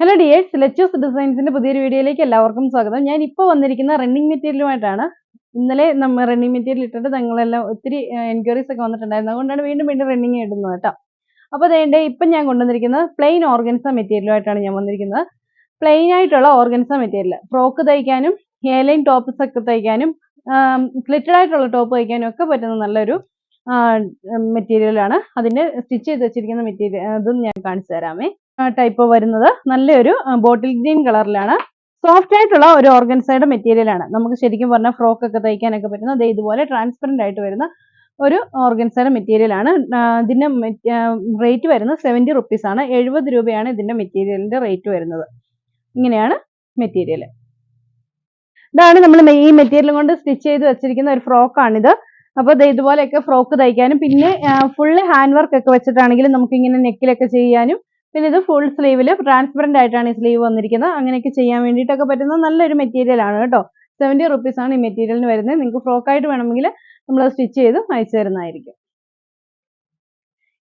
Hello dears Lechu's ഡിസൈൻസിന്റെ പുതിയൊരു വീഡിയോയിലേക്ക് എല്ലാവർക്കും സ്വാഗതം. ഞാൻ ഇപ്പോൾ വന്നിരിക്കുന്ന റണ്ണിങ് മെറ്റീരിയലുമായിട്ടാണ് ഇന്നലെ നമ്മൾ റണ്ണിങ് മെറ്റീരിയൽ ഇട്ടിട്ട് ഞങ്ങളെല്ലാം ഒത്തിരി എൻക്വയറീസ് ഒക്കെ വന്നിട്ടുണ്ടായിരുന്നു. അതുകൊണ്ടാണ് വീണ്ടും വീണ്ടും റണ്ണിങ് ഇടുന്നത് കേട്ടോ. അപ്പോൾ അതേണ്ട ഇപ്പം ഞാൻ കൊണ്ടുവന്നിരിക്കുന്നത് പ്ലെയിൻ ഓർഗൻസ മെറ്റീരിയലുമായിട്ടാണ് ഞാൻ വന്നിരിക്കുന്നത്. പ്ലെയിൻ ആയിട്ടുള്ള ഓർഗൻസ മെറ്റീരിയൽ ഫ്രോക്ക് തയ്ക്കാനും ഹെയർലൈൻ ടോപ്പ്സ് ഒക്കെ തയ്ക്കാനും സ്ലിറ്റഡ് ആയിട്ടുള്ള ടോപ്പ് തയ്ക്കാനും ഒക്കെ പറ്റുന്ന നല്ലൊരു മെറ്റീരിയലാണ് അതിന്റെ സ്റ്റിച്ച് ചെയ്ത് വെച്ചിരിക്കുന്ന മെറ്റീരിയൽ അതും ഞാൻ കാണിച്ചു തരാമേ. ടൈപ്പ് വരുന്നത്. നല്ലൊരു ബോട്ടിൽ ഗ്രീൻ കളറിലാണ് സോഫ്റ്റ് ആയിട്ടുള്ള ഒരു ഓർഗൻസൈഡ് മെറ്റീരിയൽ ആണ്. നമുക്ക് ശരിക്കും പറഞ്ഞാൽ ഫ്രോക്ക് ഒക്കെ തയ്ക്കാനൊക്കെ പറ്റുന്ന ദേ ഇതുപോലെ ട്രാൻസ്പെറന്റ് ആയിട്ട് വരുന്ന ഒരു ഓർഗൻസൈഡ് മെറ്റീരിയൽ ആണ്. ഇതിന്റെ റേറ്റ് വരുന്നത് സെവന്റി റുപ്പീസ് ആണ്. എഴുപത് രൂപയാണ് ഇതിന്റെ മെറ്റീരിയലിന്റെ റേറ്റ് വരുന്നത്. ഇങ്ങനെയാണ് മെറ്റീരിയൽ ഇതാണ് നമ്മൾ ഈ മെറ്റീരിയൽ കൊണ്ട് സ്റ്റിച്ച് ചെയ്ത് വെച്ചിരിക്കുന്ന ഒരു ഫ്രോക്കാണിത് അപ്പോൾ ദേ ഇതുപോലെയൊക്കെ ഫ്രോക്ക് തയ്ക്കാനും. പിന്നെ ഫുള്ള് ഹാൻഡ് വർക്ക് ഒക്കെ വെച്ചിട്ടാണെങ്കിലും നമുക്ക് ഇങ്ങനെ നെക്കിലൊക്കെ ചെയ്യാനും പിന്നെ ഇത് ഫുൾ സ്ലീവിൽ ട്രാൻസ്പെറന്റ് ആയിട്ടാണ് ഈ സ്ലീവ് വന്നിരിക്കുന്നത്. അങ്ങനെയൊക്കെ ചെയ്യാൻ വേണ്ടിയിട്ടൊക്കെ പറ്റുന്ന നല്ലൊരു മെറ്റീരിയൽ ആണ് കേട്ടോ. സെവന്റി റുപ്പീസ് ആണ് ഈ മെറ്റീരിയലിന് വരുന്നത്. നിങ്ങൾക്ക് ഫ്രോക്കായിട്ട് വേണമെങ്കിൽ നമ്മൾ സ്റ്റിച്ച് ചെയ്ത് അയച്ചു തരുന്നതായിരിക്കും.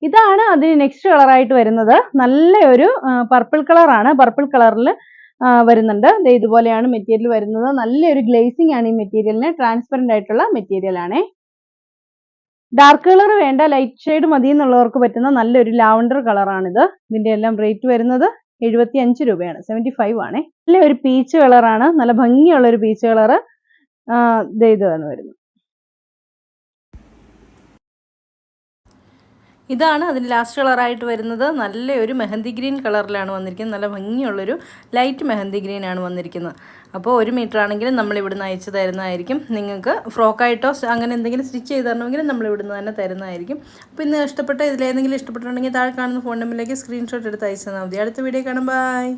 ഇതാണ് അതിന് നെക്സ്റ്റ് കളറായിട്ട് വരുന്നത്. നല്ല ഒരു പർപ്പിൾ കളറാണ് പർപ്പിൾ കളറിൽ വരുന്നുണ്ട്. ഇതുപോലെയാണ് മെറ്റീരിയൽ വരുന്നത്. നല്ലൊരു ഗ്ലേസിംഗ് ആണ് ഈ മെറ്റീരിയലിന് ട്രാൻസ്പെറന്റ് ആയിട്ടുള്ള മെറ്റീരിയൽ ആണേ. ഡാർക്ക് കളർ വേണ്ട ലൈറ്റ് ഷെയ്ഡ് മതി എന്നുള്ളവർക്ക് പറ്റുന്ന നല്ലൊരു ലാവണ്ടർ കളറാണിത് ഇതിന്റെ എല്ലാം റേറ്റ് വരുന്നത് എഴുപത്തി അഞ്ച് രൂപയാണ് സെവന്റി ഫൈവ് ആണേ. നല്ല ഒരു പീച്ച് കളറാണ് നല്ല ഭംഗിയുള്ള ഒരു പീച്ച് കളറ് ഇതാണ് വരുന്നത് ഇതാണ് അതിന് ലാസ്റ്റ് കളറായിട്ട് വരുന്നത്. നല്ലൊരു മെഹന്തി ഗ്രീൻ കളറിലാണ് വന്നിരിക്കുന്നത്. നല്ല ഭംഗിയുള്ളൊരു ലൈറ്റ് മെഹന്തി ഗ്രീൻ ആണ് വന്നിരിക്കുന്നത്. അപ്പോൾ ഒരു മീറ്റർ ആണെങ്കിലും നമ്മൾ ഇവിടുന്ന് അയച്ചു തരുന്നതായിരിക്കും. നിങ്ങൾക്ക് ഫ്രോക്കായിട്ടോ അങ്ങനെ എന്തെങ്കിലും സ്റ്റിച്ച് ചെയ്ത് തരണമെങ്കിലും നമ്മൾ ഇവിടുന്ന് തന്നെ തരുന്നതായിരിക്കും. അപ്പോൾ ഇന്ന് ഇഷ്ടപ്പെട്ട ഇതിലേതെങ്കിലും ഇഷ്ടപ്പെട്ടിട്ടുണ്ടെങ്കിൽ താഴെ കാണുന്ന ഫോൺ നമ്പറിലേക്ക് സ്ക്രീൻഷോട്ട് എടുത്ത് അയച്ചു തന്നാൽ മതി. അടുത്ത വീഡിയോ കാണാം. ബൈ